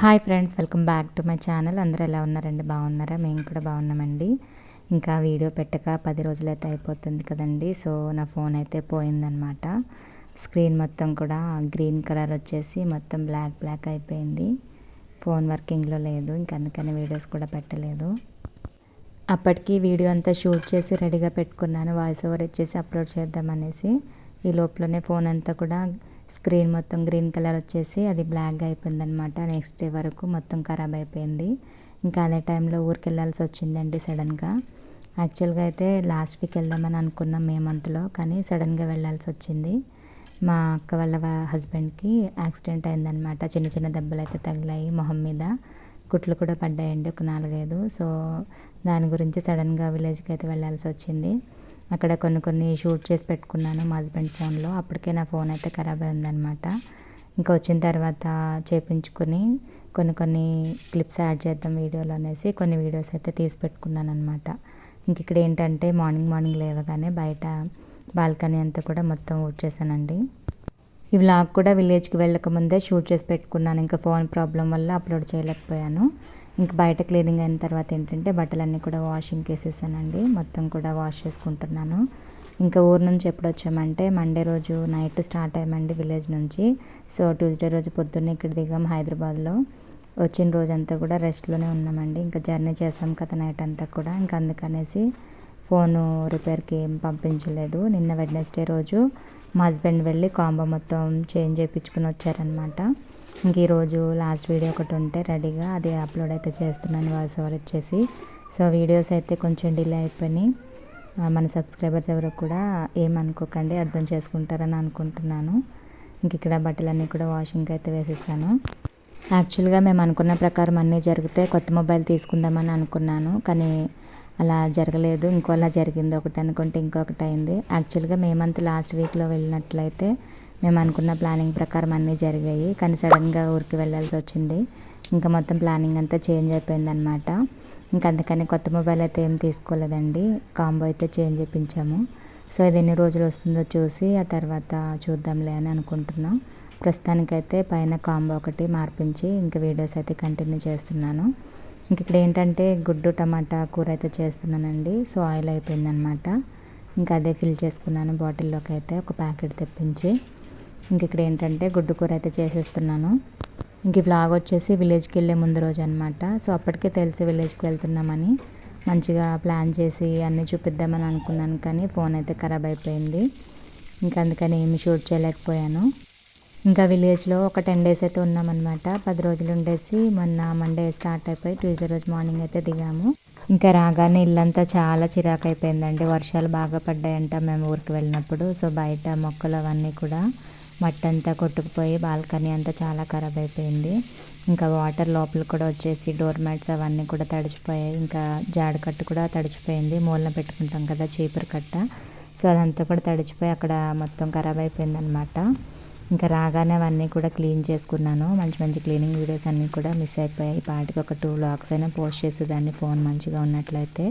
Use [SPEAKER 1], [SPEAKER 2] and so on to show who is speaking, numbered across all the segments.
[SPEAKER 1] Hi friends welcome back to my channel. అందరూ ఎలా ఉన్నారండి? బాగున్నారా? మేము కూడా బాగున్నామండి. ఇంకా వీడియో పెట్టక పది రోజులైతే అయిపోతుంది కదండి. సో నా ఫోన్ అయితే పోయిందనమాట స్క్రీన్ మొత్తం కూడా గ్రీన్ కలర్ వచ్చేసి మొత్తం బ్లాక్ బ్లాక్ అయిపోయింది. ఫోన్ వర్కింగ్లో లేదు. ఇంక అందుకని వీడియోస్ కూడా పెట్టలేదు. అప్పటికి వీడియో అంతా షూట్ చేసి రెడీగా పెట్టుకున్నాను. వాయిస్ ఓవర్ ఇచ్చేసి అప్లోడ్ చేద్దామనేసి ఈ లోపలనే ఫోన్ అంతా కూడా స్క్రీన్ మొత్తం గ్రీన్ కలర్ వచ్చేసి అది బ్లాక్గా అయిపోయింది అనమాట నెక్స్ట్ డే వరకు మొత్తం ఖరాబ్ అయిపోయింది. ఇంకా అదే టైంలో ఊరికి వెళ్ళాల్సి వచ్చిందండి సడన్గా. యాక్చువల్గా అయితే లాస్ట్ వీక్ వెళ్దామని అనుకున్నాం మే మంత్లో కానీ సడన్గా వెళ్ళాల్సి వచ్చింది. మా అక్క వాళ్ళ హస్బెండ్కి యాక్సిడెంట్ అయిందనమాట చిన్న చిన్న దెబ్బలు అయితే తగిలాయి మొహం మీద. కుట్లు కూడా పడ్డాయండి ఒక నాలుగైదు. సో దాని గురించి సడన్గా విలేజ్కి అయితే వెళ్ళాల్సి వచ్చింది. అక్కడ కొన్ని కొన్ని షూట్ చేసి పెట్టుకున్నాను మా హస్బెండ్ ఫోన్లో. అప్పటికే నా ఫోన్ అయితే ఖరాబ్ అయిందనమాట ఇంకా వచ్చిన తర్వాత చేపించుకుని కొన్ని కొన్ని క్లిప్స్ యాడ్ చేద్దాం వీడియోలో అనేసి కొన్ని వీడియోస్ అయితే తీసి పెట్టుకున్నాను అనమాట ఇంక ఇక్కడ ఏంటంటే మార్నింగ్ మార్నింగ్ లేవగానే బయట బాల్కనీ అంతా కూడా మొత్తం ఊడ్చేసానండి ఈ వ్లాగ్ కూడా విలేజ్కి వెళ్ళక ముందే షూట్ చేసి పెట్టుకున్నాను. ఇంకా ఫోన్ ప్రాబ్లం వల్ల అప్లోడ్ చేయలేకపోయాను. ఇంక బయట క్లీనింగ్ అయిన తర్వాత ఏంటంటే బట్టలన్నీ కూడా వాషింగ్ వేసేసానండి మొత్తం కూడా వాష్ చేసుకుంటున్నాను. ఇంకా ఊరు నుంచి ఎప్పుడు వచ్చామంటే మండే రోజు నైట్ స్టార్ట్ అయ్యామండి విలేజ్ నుంచి. సో ట్యూస్డే రోజు పొద్దున్నే ఇక్కడ దిగాం హైదరాబాద్లో. వచ్చిన రోజంతా కూడా రెస్ట్లోనే ఉన్నామండి. ఇంకా జర్నీ చేసాం కదా నైట్ అంతా కూడా. ఇంకా అందుకనేసి ఫోను రిపేర్కి ఏం పంపించలేదు. నిన్న వెడ్నెస్డే రోజు మా హస్బెండ్ వెళ్ళి కాంబో మొత్తం చేంజ్ చేయించుకుని వచ్చారనమాట ఇంక ఈరోజు లాస్ట్ వీడియో ఒకటి ఉంటే రెడీగా అది అప్లోడ్ అయితే చేస్తున్నాను వాయిస్ ఓవర్ వచ్చేసి. సో వీడియోస్ అయితే కొంచెం డిలే అయిపోయినాయి. మన సబ్స్క్రైబర్స్ ఎవరు కూడా ఏమనుకోకండి అర్థం చేసుకుంటారని అనుకుంటున్నాను. ఇంక ఇక్కడ బట్టలన్నీ కూడా వాషింగ్కి అయితే వేసేసాను. యాక్చువల్గా మేము అనుకున్న ప్రకారం అన్నీ జరిగితే కొత్త మొబైల్ తీసుకుందామని అనుకున్నాను కానీ అలా జరగలేదు. ఇంకోలా జరిగింది ఒకటి అనుకుంటే ఇంకొకటి అయింది. యాక్చువల్గా మేమంతా లాస్ట్ వీక్లో వెళ్ళినట్లయితే మేము అనుకున్న ప్లానింగ్ ప్రకారం అన్నీ జరిగాయి. కానీ సడన్గా ఊరికి వెళ్ళాల్సి వచ్చింది. ఇంకా మొత్తం ప్లానింగ్ అంతా చేంజ్ అయిపోయింది అనమాట ఇంకా అందుకని కొత్త మొబైల్ అయితే ఏం తీసుకోలేదండి. కాంబో అయితే చేంజ్ చేయించాము. సో ఇది ఎన్ని రోజులు వస్తుందో చూసి ఆ తర్వాత చూద్దాంలే అని అనుకుంటున్నాం. ప్రస్తుతానికైతే పైన కాంబో ఒకటి మార్పించి ఇంకా వీడియోస్ అయితే కంటిన్యూ చేస్తున్నాను. ఇంక ఇక్కడ ఏంటంటే గుడ్డు టమాటా కూర అయితే చేస్తున్నానండి. సో ఆయిల్ అయిపోయిందనమాట ఇంకా అదే ఫిల్ చేసుకున్నాను బాటిల్లోకి అయితే ఒక ప్యాకెట్ తెప్పించి. ఇంక ఇక్కడ ఏంటంటే గుడ్డు కూర అయితే చేసేస్తున్నాను. ఇంక వ్లాగ్ వచ్చేసి విలేజ్కి వెళ్ళే ముందు రోజు అనమాట సో అప్పటికే తెలిసి విలేజ్కి వెళ్తున్నామని మంచిగా ప్లాన్ చేసి అన్నీ చూపిద్దామని అనుకున్నాను కానీ ఫోన్ అయితే ఖరాబ్ అయిపోయింది. ఇంకా అందుకని ఏమి షూట్ చేయలేకపోయాను. ఇంకా విలేజ్లో ఒక టెన్ డేస్ అయితే ఉన్నామన్నమాట. పది రోజులు ఉండేసి మొన్న మండే స్టార్ట్ అయిపోయి ట్యూస్డే రోజు మార్నింగ్ అయితే దిగాము. ఇంకా రాగానే ఇల్లంతా చాలా చిరాకు అయిపోయిందండి వర్షాలు బాగా పడ్డాయంట మేము ఊరికి వెళ్ళినప్పుడు. సో బయట మొక్కలు అవన్నీ కూడా మట్టి అంతా కొట్టుకుపోయి బాల్కనీ అంతా చాలా ఖరాబ్ అయిపోయింది. ఇంకా వాటర్ లోపల కూడా వచ్చేసి డోర్ మ్యాట్స్ అవన్నీ కూడా తడిచిపోయాయి. ఇంకా జాడకట్టు కూడా తడిచిపోయింది. మూలన పెట్టుకుంటాం కదా చీపురు కట్ట. సో అదంతా కూడా తడిచిపోయి అక్కడ మొత్తం ఖరాబ్ అయిపోయింది అనమాట ఇంకా రాగానే అవన్నీ కూడా క్లీన్ చేసుకున్నాను. మంచి మంచి క్లీనింగ్ వీడియోస్ అన్నీ కూడా మిస్ అయిపోయాయి. పాటికి ఒక టూ లాక్స్ అయినా పోస్ట్ చేసేదాన్ని ఫోన్ మంచిగా ఉన్నట్లయితే.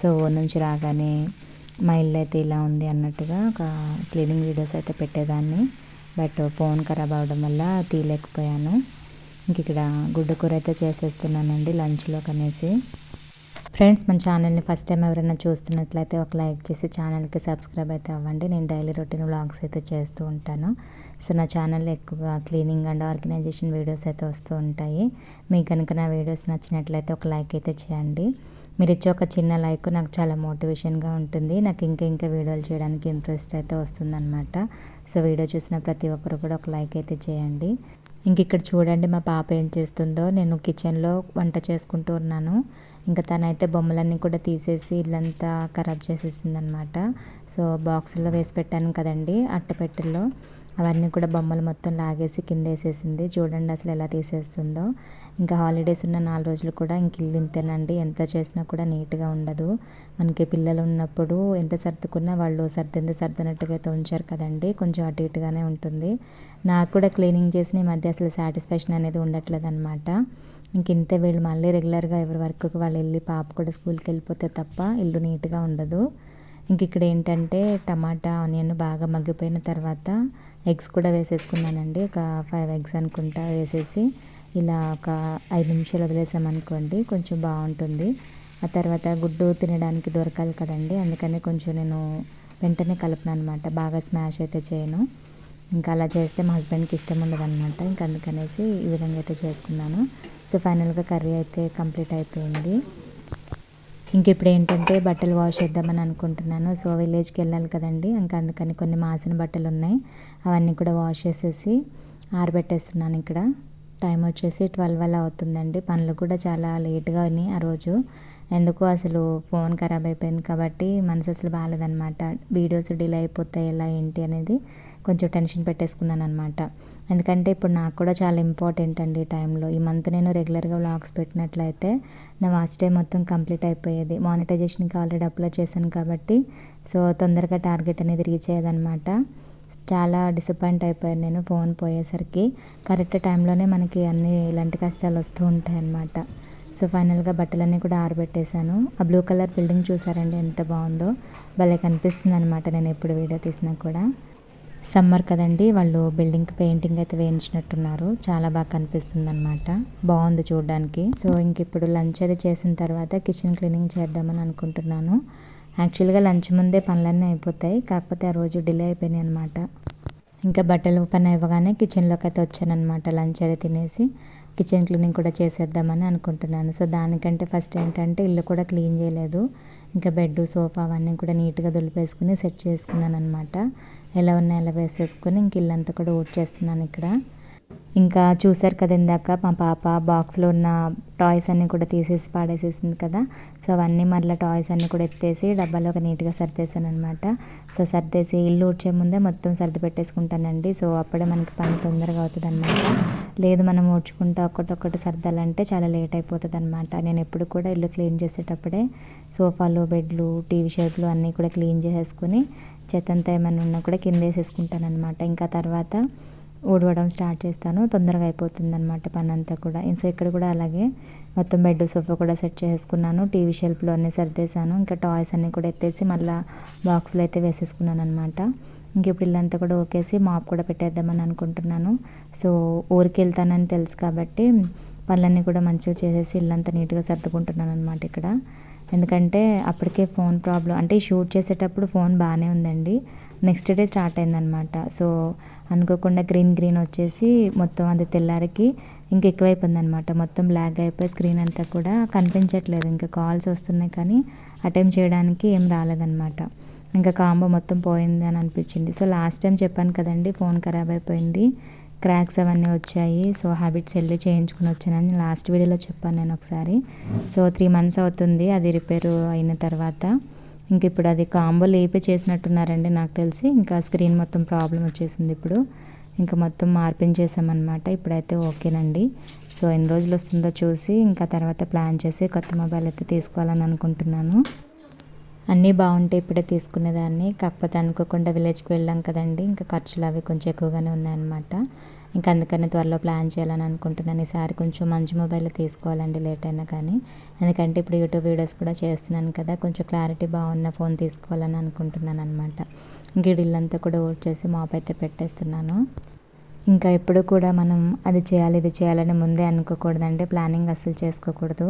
[SPEAKER 1] సో నుంచి రాగానే మా ఇల్లు అయితే ఇలా ఉంది అన్నట్టుగా ఒక క్లీనింగ్ వీడియోస్ అయితే పెట్టేదాన్ని. బట్ ఫోన్ ఖరాబ్ అవడం వల్ల తీయలేకపోయాను. ఇంక ఇక్కడ గుడ్డు కూర అయితే చేసేస్తున్నానండి లంచ్లో కనేసి. ఫ్రెండ్స్ మన ఛానల్ని ఫస్ట్ టైం ఎవరైనా చూస్తున్నట్లయితే ఒక లైక్ చేసి ఛానల్కి సబ్స్క్రైబ్ అయితే అవ్వండి. నేను డైలీ రొటీన్ వ్లాగ్స్ అయితే చేస్తూ ఉంటాను. సో నా ఛానల్లో ఎక్కువగా క్లీనింగ్ అండ్ ఆర్గనైజేషన్ వీడియోస్ అయితే వస్తూ ఉంటాయి. మీకు కనుక నా వీడియోస్ నచ్చినట్లయితే ఒక లైక్ అయితే చేయండి. మీరు ఇచ్చే ఒక చిన్న లైక్ నాకు చాలా మోటివేషన్గా ఉంటుంది. నాకు ఇంకా ఇంకా వీడియోలు చేయడానికి ఇంట్రెస్ట్ అయితే వస్తుందన్నమాట. సో వీడియో చూసిన ప్రతి ఒక్కరు కూడా ఒక లైక్ అయితే చేయండి. ఇంక ఇక్కడ చూడండి మా పాప ఏం చేస్తుందో. నేను కిచెన్లో వంట చేసుకుంటూ ఉన్నాను. ఇంకా తనైతే బొమ్మలన్నీ కూడా తీసేసి ఇల్లంతా ఖరాబ్ చేసేసింది అనమాట సో బాక్సుల్లో వేసి పెట్టాను కదండి అట్టపెట్టెల్లో అవన్నీ కూడా బొమ్మలు మొత్తం లాగేసి కింద వేసేసింది చూడండి అసలు ఎలా తీసేస్తుందో. ఇంకా హాలిడేస్ ఉన్న నాలుగు రోజులు కూడా ఇంక ఇల్లు ఇంతేనండి. ఎంత చేసినా కూడా నీట్గా ఉండదు. మనకి పిల్లలు ఉన్నప్పుడు ఎంత సర్దుకున్నా వాళ్ళు సర్దింది సర్దినట్టుగా అయితే ఉంచారు కదండి. కొంచెం అటు ఇటుగానే ఉంటుంది. నాకు కూడా క్లీనింగ్ చేసిన ఈ మధ్య అసలు సాటిస్ఫాక్షన్ అనేది ఉండట్లేదు అనమాట ఇంక ఇంతే వీళ్ళు మళ్ళీ రెగ్యులర్గా ఎవరి వరకు వాళ్ళు వెళ్ళి పాప కూడా స్కూల్కి వెళ్ళిపోతే తప్ప ఇల్లు నీట్గా ఉండదు. ఇంక ఇక్కడ ఏంటంటే టమాటా ఆనియన్ బాగా మగ్గిపోయిన తర్వాత ఎగ్స్ కూడా వేసేసుకున్నానండి. ఒక ఫైవ్ ఎగ్స్ అనుకుంటా వేసేసి ఇలా ఒక ఐదు నిమిషాలు వదిలేసామనుకోండి కొంచెం బాగుంటుంది. ఆ తర్వాత గుడ్డు తినడానికి దొరకాలి కదండి. అందుకని కొంచెం నేను వెంటనే కలుపును అనమాట బాగా స్మాష్ అయితే చేయను. ఇంకా అలా చేస్తే మా హస్బెండ్కి ఇష్టం ఉండదన్నమాట. ఇంకా అందుకనేసి ఈ విధంగా అయితే చేసుకున్నాను. సో ఫైనల్గా కర్రీ అయితే కంప్లీట్ అయిపోయింది. ఇంక ఇప్పుడు ఏంటంటే బట్టలు వాష్ చేద్దామని అనుకుంటున్నాను. సో విలేజ్కి వెళ్ళాలి కదండి. ఇంకా అందుకని కొన్ని మాసిన బట్టలు ఉన్నాయి. అవన్నీ కూడా వాష్ చేసేసి ఆరబెట్టేస్తున్నాను ఇక్కడ. టైం వచ్చేసి ట్వెల్వ్ అలా అవుతుందండి. పనులు కూడా చాలా లేట్గా ఉన్నాయి ఆ రోజు. ఎందుకు అసలు ఫోన్ ఖరాబ్ అయిపోయింది కాబట్టి మనసు అసలు బాగాలేదనమాట వీడియోస్ డిలే అయిపోతాయి ఎలా ఏంటి అనేది కొంచెం టెన్షన్ పెట్టేసుకున్నాను అనమాట ఎందుకంటే ఇప్పుడు నాకు కూడా చాలా ఇంపార్టెంట్ అండి ఈ టైంలో ఈ మంత్ నేను రెగ్యులర్గా వ్లాగ్స్ పెట్టినట్లయితే నా వాచ్ టైం మొత్తం కంప్లీట్ అయిపోయేది. మానిటైజేషన్కి ఆల్రెడీ అప్లై చేశాను కాబట్టి సో తొందరగా టార్గెట్ అనేది రీచ్ అయ్యేదన్నమాట. చాలా డిసప్పాయింట్ అయిపోయాను నేను ఫోన్ పోయేసరికి. కరెక్ట్ టైంలోనే మనకి అన్ని ఇలాంటి కష్టాలు వస్తూ ఉంటాయి అన్నమాట. సో ఫైనల్గా బట్టలన్నీ కూడా ఆరబెట్టేశాను. ఆ బ్లూ కలర్ బిల్డింగ్ చూసారండి ఎంత బాగుందో. భలే కనిపిస్తుంది అనమాట నేను ఎప్పుడు వీడియో తీసినా కూడా. సమ్మర్ కదండి వాళ్ళు బిల్డింగ్కి పెయింటింగ్ అయితే వేయించినట్టున్నారు. చాలా బాగా కనిపిస్తుంది అనమాట బాగుంది చూడడానికి. సో ఇంక ఇప్పుడు లంచ్ అది చేసిన తర్వాత కిచెన్ క్లీనింగ్ చేద్దామని అనుకుంటున్నాను. యాక్చువల్గా లంచ్ ముందే పనులన్నీ అయిపోతాయి. కాకపోతే ఆ రోజు డిలే అయిపోయినాయి అనమాట ఇంకా బట్టలు పని ఇవ్వగానే కిచెన్లోకి అయితే వచ్చానమాట లంచ్ అది తినేసి. కిచెన్ క్లీనింగ్ కూడా చేసేద్దామని అనుకుంటున్నాను. సో దానికంటే ఫస్ట్ ఏంటంటే ఇల్లు కూడా క్లీన్ చేయలేదు. ఇంకా బెడ్ సోఫా అవన్నీ కూడా నీట్గా దులిపేసుకుని సెట్ చేసుకున్నాను అనమాట ఎలా ఉన్నాయో ఎలా వేసేసుకొని ఇంక ఇల్లంతా కూడా ఊడ్ చేస్తున్నాను ఇక్కడ. ఇంకా చూసారు కదా ఇందాక మా పాప బాక్స్లో ఉన్న టాయ్స్ అన్నీ కూడా తీసేసి పాడేసేసింది కదా. సో అవన్నీ మళ్ళీ టాయ్స్ అన్నీ కూడా ఎత్తేసి డబ్బాలోకి నీట్గా సర్దేశాను అనమాట సో సర్దేసి ఇల్లు ఊడ్చే ముందే మొత్తం సర్ది పెట్టేసుకుంటానండి. సో అప్పుడే మనకి పని తొందరగా అవుతుంది అనమాట లేదు మనం ఊడ్చుకుంటూ ఒక్కటొక్కటి సర్దాలంటే చాలా లేట్ అయిపోతుంది అనమాట నేను ఎప్పుడు కూడా ఇల్లు క్లీన్ చేసేటప్పుడే సోఫాలు బెడ్లు టీవీ షర్ట్లు అన్నీ కూడా క్లీన్ చేసేసుకొని చెత్తంతా ఏమైనా ఉన్నా కూడా కింద వేసేసుకుంటాను అనమాట ఇంకా తర్వాత ఊడవడం స్టార్ట్ చేస్తాను. తొందరగా అయిపోతుంది అనమాట పని అంతా కూడా సో ఇక్కడ కూడా అలాగే మొత్తం బెడ్ సోఫా కూడా సెట్ చేసుకున్నాను. టీవీ షెల్ఫ్లో అన్నీ సర్దేశాను. ఇంకా టాయ్స్ అన్నీ కూడా ఎత్తేసి మళ్ళీ బాక్స్లో అయితే వేసేసుకున్నాను అనమాట ఇంక ఇప్పుడు ఇల్లంతా కూడా ఓకేసి మాప్ కూడా పెట్టేద్దామని అనుకుంటున్నాను. సో ఊరికి వెళ్తానని తెలుసు కాబట్టి పనులన్నీ కూడా మంచిగా చేసేసి ఇల్లంతా నీట్గా సర్దుకుంటున్నాను అనమాట ఇక్కడ. ఎందుకంటే అప్పటికే ఫోన్ ప్రాబ్లం అంటే షూట్ చేసేటప్పుడు ఫోన్ బాగానే ఉందండి. నెక్స్ట్ డే స్టార్ట్ అయిందనమాట సో అనుకోకుండా గ్రీన్ గ్రీన్ వచ్చేసి మొత్తం అది తెల్లారికి ఇంకా ఎక్కువైపోయింది అనమాట మొత్తం బ్లాక్ అయిపోయి స్క్రీన్ అంతా కూడా కనిపించట్లేదు. ఇంకా కాల్స్ వస్తున్నాయి కానీ అటెంప్ట్ చేయడానికి ఏం రాలేదనమాట ఇంకా కాంబో మొత్తం పోయింది అని అనిపించింది. సో లాస్ట్ టైం చెప్పాను కదండి ఫోన్ ఖరాబ్ అయిపోయింది క్రాక్స్ అవన్నీ వచ్చాయి సో హ్యాబిట్స్ వెళ్ళి చేయించుకుని వచ్చానని లాస్ట్ వీడియోలో చెప్పాను నేను ఒకసారి. సో త్రీ మంత్స్ అవుతుంది అది రిపేర్ అయిన తర్వాత. ఇంక ఇప్పుడు అది కాంబో లేపి చేసినట్టున్నారండి నాకు తెలిసి. ఇంకా స్క్రీన్ మొత్తం ప్రాబ్లం వచ్చేసింది ఇప్పుడు. ఇంకా మొత్తం మార్పించేసామన్నమాట ఇప్పుడైతే ఓకేనండి. సో ఎన్ని రోజులు వస్తుందో చూసి ఇంకా తర్వాత ప్లాన్ చేసి కొత్త మొబైల్ అయితే తీసుకోవాలని అనుకుంటున్నాను. అన్నీ బాగుంటే ఇప్పుడే తీసుకునేదాన్ని. కాకపోతే అనుకోకుండా విలేజ్కి వెళ్ళాం కదండి. ఇంకా ఖర్చులు అవి కొంచెం ఎక్కువగానే ఉన్నాయన్నమాట. ఇంకా అందుకని త్వరలో ప్లాన్ చేయాలని అనుకుంటున్నాను. ఈసారి కొంచెం మంచి మొబైల్ తీసుకోవాలండి లేట్ అయినా కానీ. ఎందుకంటే ఇప్పుడు యూట్యూబ్ వీడియోస్ కూడా చేస్తున్నాను కదా కొంచెం క్లారిటీ బాగున్న ఫోన్ తీసుకోవాలని అనుకుంటున్నాను అనమాట ఇంక ఇల్లంతా కూడా ఓట్ చేసి మాప్ అయితే పెట్టేస్తున్నాను. ఇంకా ఎప్పుడు కూడా మనం అది చేయాలి ఇది చేయాలని ముందే అనుకోకూడదండి. ప్లానింగ్ అస్సలు చేసుకోకూడదు.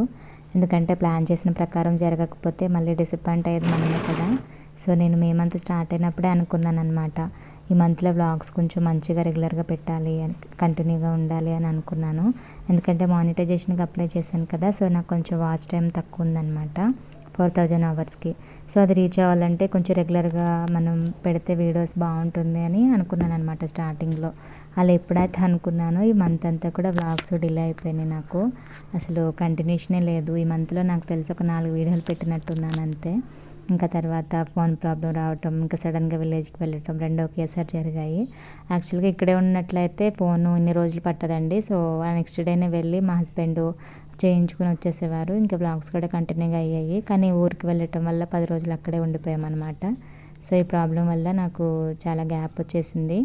[SPEAKER 1] ఎందుకంటే ప్లాన్ చేసిన ప్రకారం జరగకపోతే మళ్ళీ డిసప్పాయింట్ అయ్యేది మనమే కదా. సో నేను మేమంతా స్టార్ట్ అయినప్పుడే అనుకున్నాను అనమాట ఈ మంత్లో వ్లాగ్స్ కొంచెం మంచిగా రెగ్యులర్గా పెట్టాలి అని కంటిన్యూగా ఉండాలి అని అనుకున్నాను. ఎందుకంటే మానిటైజేషన్కి అప్లై చేశాను కదా సో నాకు కొంచెం వాచ్ టైం తక్కువ ఉందన్నమాట ఫోర్ థౌజండ్ అవర్స్కి. సో అది రీచ్ అవ్వాలంటే కొంచెం రెగ్యులర్గా మనం పెడితే వీడియోస్ బాగుంటుంది అని అనుకున్నాను అనమాట స్టార్టింగ్లో. అలా ఎప్పుడైతే అనుకున్నానో ఈ మంత్ అంతా కూడా వ్లాగ్స్ డిలే అయిపోయినాయి నాకు. అసలు కంటిన్యూషనే లేదు. ఈ మంత్లో నాకు తెలిసి ఒక నాలుగు వీడియోలు పెట్టినట్టున్నాను అంతే. ఇంకా తర్వాత ఫోన్ ప్రాబ్లం రావటం ఇంకా సడన్గా విలేజ్కి వెళ్ళటం రెండు ఒకేసారి జరిగాయి. యాక్చువల్గా ఇక్కడే ఉన్నట్లయితే ఫోను ఇన్ని రోజులు పట్టదండి. సో నెక్స్ట్ డేనే వెళ్ళి మా హస్బెండ్ చేయించుకుని వచ్చేసేవారు. ఇంకా బ్లాగ్స్ కూడా కంటిన్యూగా అయ్యాయి. కానీ ఊరికి వెళ్ళటం వల్ల పది రోజులు అక్కడే ఉండిపోయామన్నమాట. సో ఈ ప్రాబ్లం వల్ల నాకు చాలా గ్యాప్ వచ్చేసింది.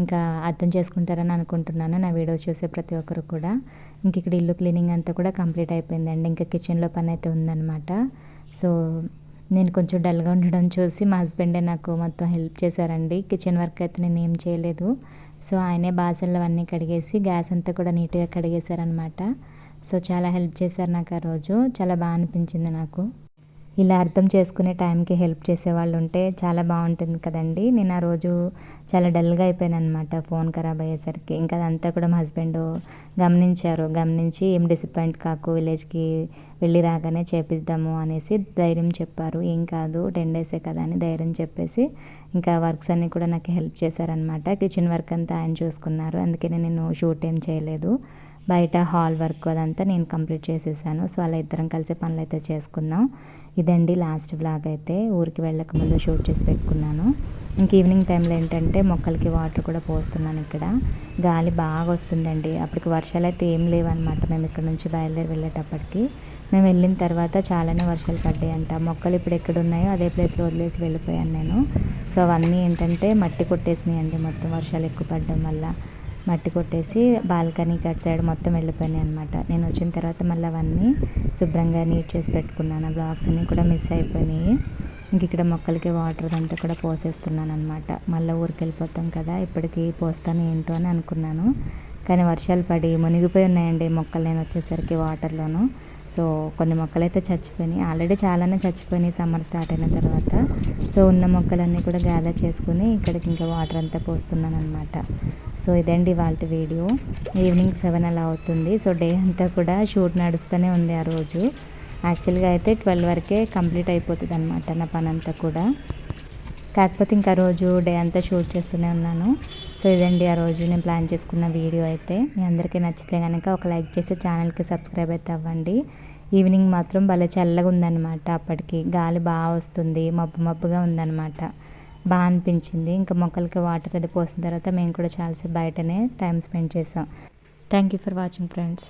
[SPEAKER 1] ఇంకా అర్థం చేసుకుంటారని అనుకుంటున్నాను. నా వీడియోస్ చూసే ప్రతి ఒక్కరు కూడా. ఇంక ఇక్కడ ఇల్లు క్లీనింగ్ అంతా కూడా కంప్లీట్ అయిపోయిందండి. ఇంకా కిచెన్లో పని అయితే ఉందన్నమాట. సో నేను కొంచెం డల్గా ఉండడం చూసి మా హస్బెండే నాకు మొత్తం హెల్ప్ చేశారండి. కిచెన్ వర్క్ అయితే నేను ఏం చేయలేదు. సో ఆయనే బాసన్లు అవన్నీ కడిగేసి గ్యాస్ అంతా కూడా నీట్గా కడిగేశారనమాట సో చాలా హెల్ప్ చేశారు నాకు ఆ రోజు. చాలా బాగా అనిపించింది నాకు. ఇలా అర్థం చేసుకునే టైంకి హెల్ప్ చేసేవాళ్ళు ఉంటే చాలా బాగుంటుంది కదండి. నేను ఆ రోజు చాలా డల్గా అయిపోయాను అనమాట ఫోన్ ఖరాబ్ అయ్యేసరికి. ఇంకా అదంతా కూడా మా హస్బెండ్ గమనించారు. గమనించి ఏం డిసప్పాయింట్ కాకు విలేజ్కి వెళ్ళి రాగానే చేపిద్దాము అనేసి ధైర్యం చెప్పారు. ఏం కాదు టెన్ డేసే కదా అని ధైర్యం చెప్పేసి ఇంకా వర్క్స్ అన్నీ కూడా నాకు హెల్ప్ చేశారనమాట కిచెన్ వర్క్ అంతా ఆయన చూసుకున్నారు. అందుకనే నేను షూట్ ఏం చేయలేదు. బయట హాల్ వర్క్ అదంతా నేను కంప్లీట్ చేసేసాను. సో అలా ఇద్దరం కలిసి పనులు అయితే చేసుకున్నాం. ఇదండి లాస్ట్ బ్లాగ్ అయితే. ఊరికి వెళ్ళక ముందు షూట్ చేసి పెట్టుకున్నాను. ఇంక ఈవినింగ్ టైంలో ఏంటంటే మొక్కలకి వాటర్ కూడా పోస్తున్నాను ఇక్కడ. గాలి బాగా వస్తుందండి. అప్పటికి వర్షాలు అయితే ఏం లేవన్నమాట. మేము ఇక్కడ నుంచి బయలుదేరి వెళ్ళేటప్పటికి. మేము వెళ్ళిన తర్వాత చాలానే వర్షాలు పడ్డాయంట. మొక్కలు ఇప్పుడు ఎక్కడ ఉన్నాయో అదే ప్లేస్లో వదిలేసి వెళ్ళిపోయాను నేను. సో అవన్నీ ఏంటంటే మట్టి కొట్టేసినాయి అండి మొత్తం వర్షాలు ఎక్కువ పడడం వల్ల. మట్టి కొట్టేసి బాల్కనీకి అటు సైడ్ మొత్తం వెళ్ళిపోయినాయి అనమాట నేను వచ్చిన తర్వాత మళ్ళీ అవన్నీ శుభ్రంగా నీట్ చేసి పెట్టుకున్నాను. బ్లాక్స్ అన్నీ కూడా మిస్ అయిపోయినాయి. ఇంక ఇక్కడ మొక్కలకి వాటర్ అంతా కూడా పోసేస్తున్నాను అనమాట మళ్ళీ ఊరికి వెళ్ళిపోతాం కదా ఇప్పటికి పోస్తాను ఏంటో అని అనుకున్నాను. కానీ వర్షాలు పడి మునిగిపోయి ఉన్నాయండి మొక్కలు. నేను వచ్చేసరికి వాటర్లోను సో కొన్ని మొక్కలు అయితే చచ్చిపోయినాయి. ఆల్రెడీ చాలానే చచ్చిపోయినాయి సమ్మర్ స్టార్ట్ అయిన తర్వాత. సో ఉన్న మొక్కలన్నీ కూడా గ్యాదర్ చేసుకుని ఇక్కడికి ఇంకా వాటర్ అంతా పోస్తున్నాను అనమాట సో ఇదండి వాళ్ళ వీడియో ఈవినింగ్ సెవెన్ అలా అవుతుంది. సో డే అంతా కూడా షూట్ నడుస్తూనే ఉంది ఆ రోజు. యాక్చువల్గా అయితే ట్వెల్వ్ వరకే కంప్లీట్ అయిపోతుంది అనమాట నా పని అంతా కూడా. కాకపోతే ఇంకా రోజు డే అంతా షూట్ చేస్తూనే ఉన్నాను. సో ఇదండి ఆ రోజు. నేను ప్లాన్ చేసుకున్న వీడియో అయితే. మీ అందరికీ నచ్చితే కనుక ఒక లైక్ చేసి ఛానల్కి సబ్స్క్రైబ్ అయితే అవ్వండి. ఈవినింగ్ మాత్రం భలే చల్లగా ఉందన్నమాట అప్పటికి. గాలి బాగా వస్తుంది మబ్బు మబ్బుగా ఉందన్నమాట. బాగా అనిపించింది. ఇంకా మొక్కలకి వాటర్ అది పోసిన తర్వాత మేము కూడా చాలాసేపు బయటనే టైం స్పెండ్ చేసాం. Thank you for watching friends